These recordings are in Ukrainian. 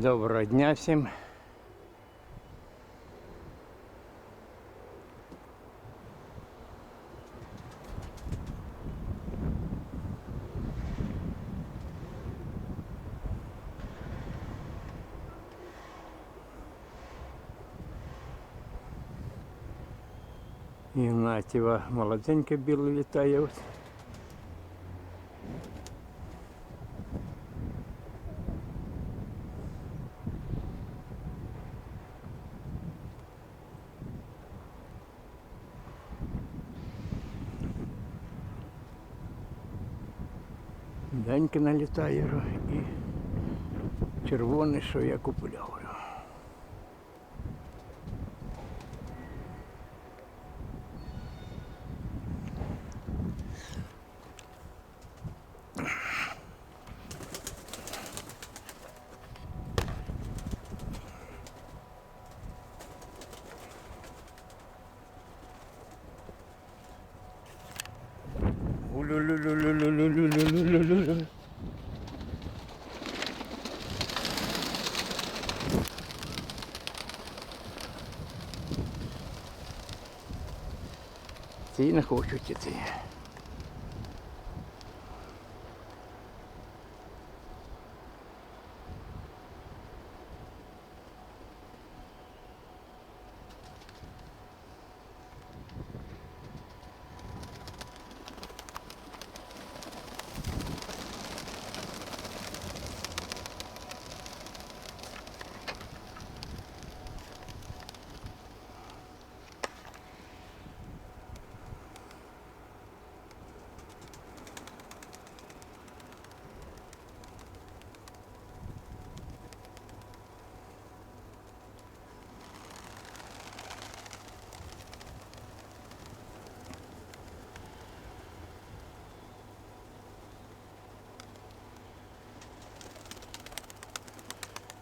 Доброго дня всім. Ігнатіва молоденька біле літає. Деньки налітає і червоний, що я купляв. Ці не хочуть іти.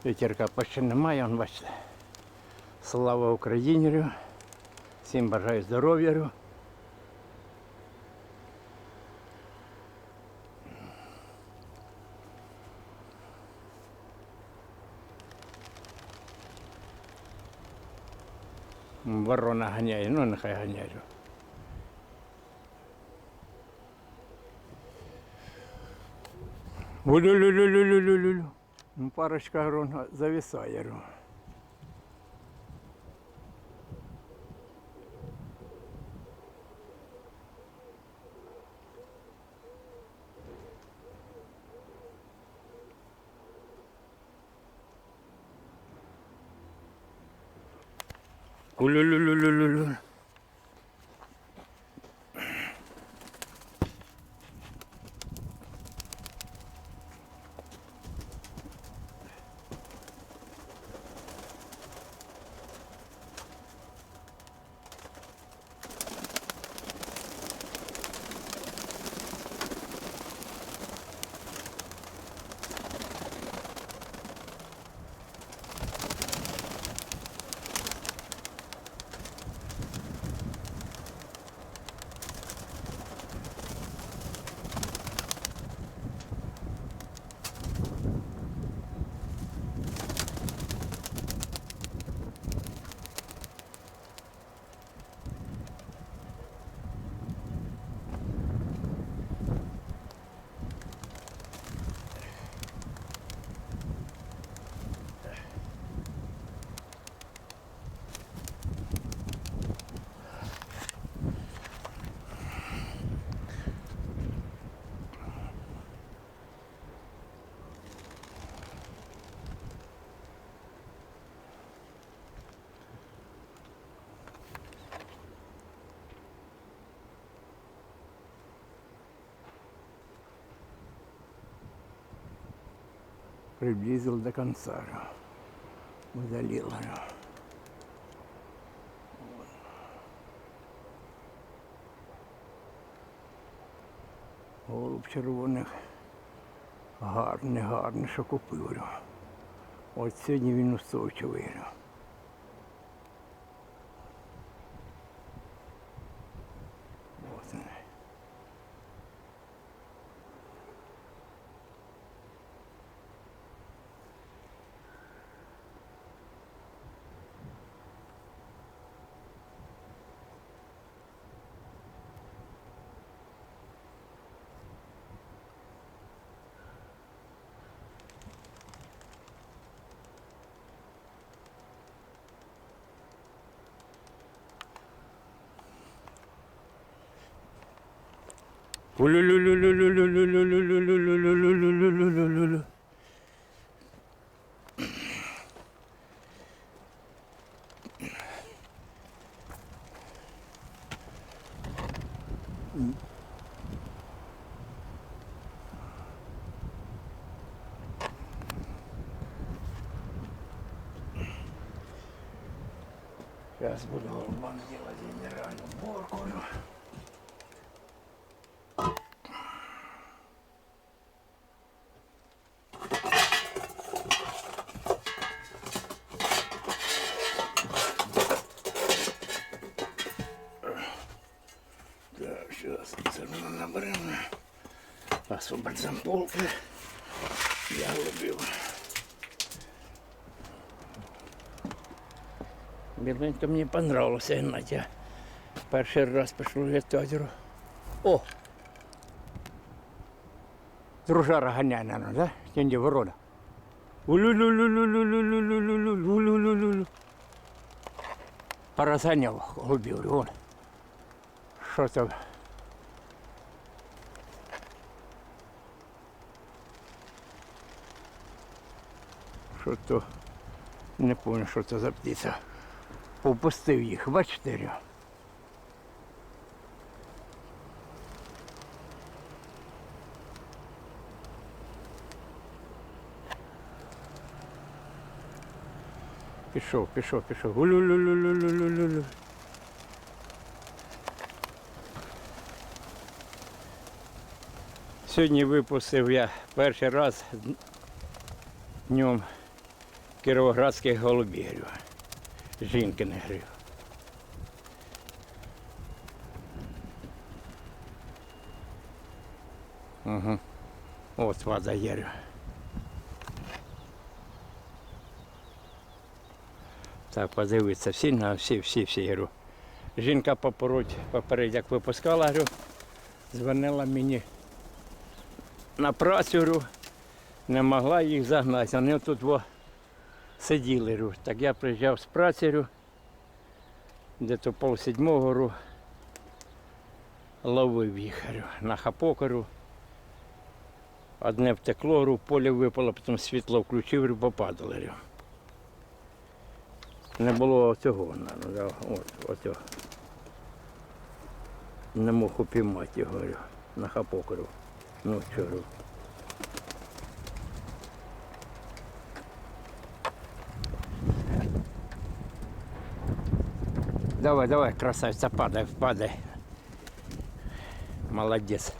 Вітерка почти немає, он бачите. Слава Україні! Всім бажаю здоров'я. Ворона ганяє, ну нехай ганяє. Улю-лю-лю-лю-лю-лю-лю. Ну, парочка грон зависає. Улю-лю-лю-лю-лю-лю. Приблизил до конца. Удалил. Голуб червоних. Гарний, гарний, що купив. От сьогодні він устойчивий. Сейчас буду голубам делать генеральную уборку. Освободим полки. Я любил. Біленько мені понравилося, Геннадій. Я перший раз пішов в озеро. О! Дружара ганяє на нас, да? Тінді ворона. Улю-лю-лю-лю-лю-лю-лю-лю-лю-лю-лю-лю-лю. Порозганяв голубів, вон. Що там? Що то? Не пам'ятаю, що це за птиця. Попустив їх, бачите? Пішов, пішов, пішов. Гулю-лю-лю-лю-лю-лю-лю. Сьогодні випустив я перший раз днем кіровоградських голубів. Жінки не грив. Угу. От ваза є. Так, подивитися всі на всі, всі, всі говорю. Жінка попороть, поперед, як випускала, говорю, дзвонила мені на працю, говорю, не могла їх загнати. Вони тут во, сиділи. Так я приїжджав з праці, говорю, де то пол седьмого ловив їх на хапок. Одне втекло, в полі випало, потім світло включив, попадало. Не було цього, ну, от, оцього. Не мог упіймати його, на хапок. говорю. Ну, що, Давай, давай, красавица, падай, падай. Молодец.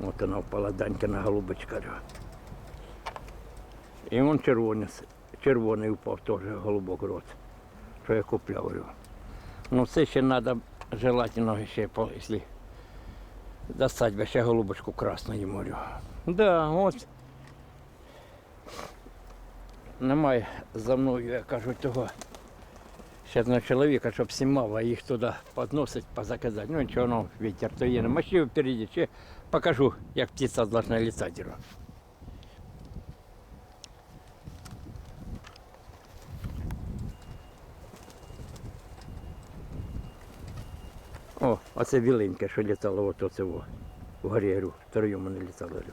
Вот она впала, Данькина голубочка. говорю. І он червоний, с- червоний упав теж голубок рот, що я купляв. Ну це ще треба желательно ще, якщо достать би ще голубочку красну йому. Да, от. Немає за мною, я кажу, того. Ще одного чоловіка, щоб знімав, а їх туди підносить, позакидати. Ну нічого, ну, вітер то є. Машину впереді, ще покажу, як птиця должна літати. О, оце біленьке, що літало от оце во, в горі, говорю, втроєм не літало. говорю.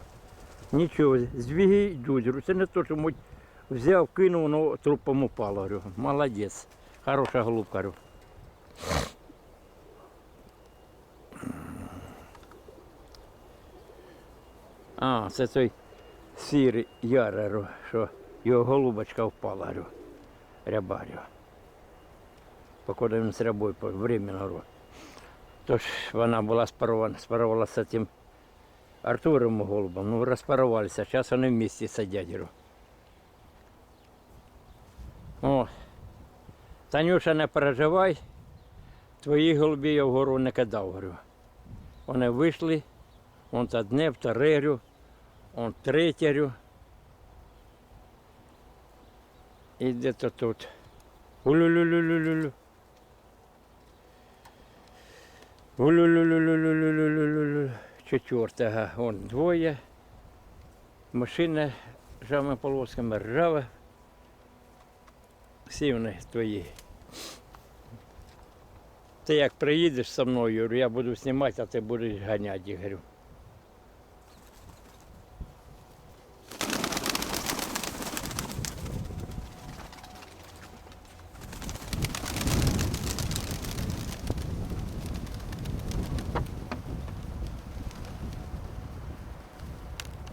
Нічого, збіги йдуть, це не то, що муть взяв, кинув, воно трупом упало. Говорю. Молодець. Хороша голубка. А, це той сірий ярер, що його голубочка впала, говорю. Рябарю. Покуда він з рябою временно говорю. Тож вона була спарована, спарувалася цим Артуром голубом. Ну, розпарувалися. Зараз вони в місті сидять. говорю. О, Танюша, не переживай, твої голубі я вгору не кидав, говорю. Вони вийшли, он одне, вторе, говорю, он третє, говорю. І де-то тут. Улю-лю-лю-лю-лю-лю. Улю-лю-лю-лю-лю-лю-лю-лю-лю. Четверте, ага, вон двоє. Машина ржавими полосками ржава. Всі вони твої. Ти як приїдеш зі мною, я буду знімати, а ти будеш ганяти, говорю.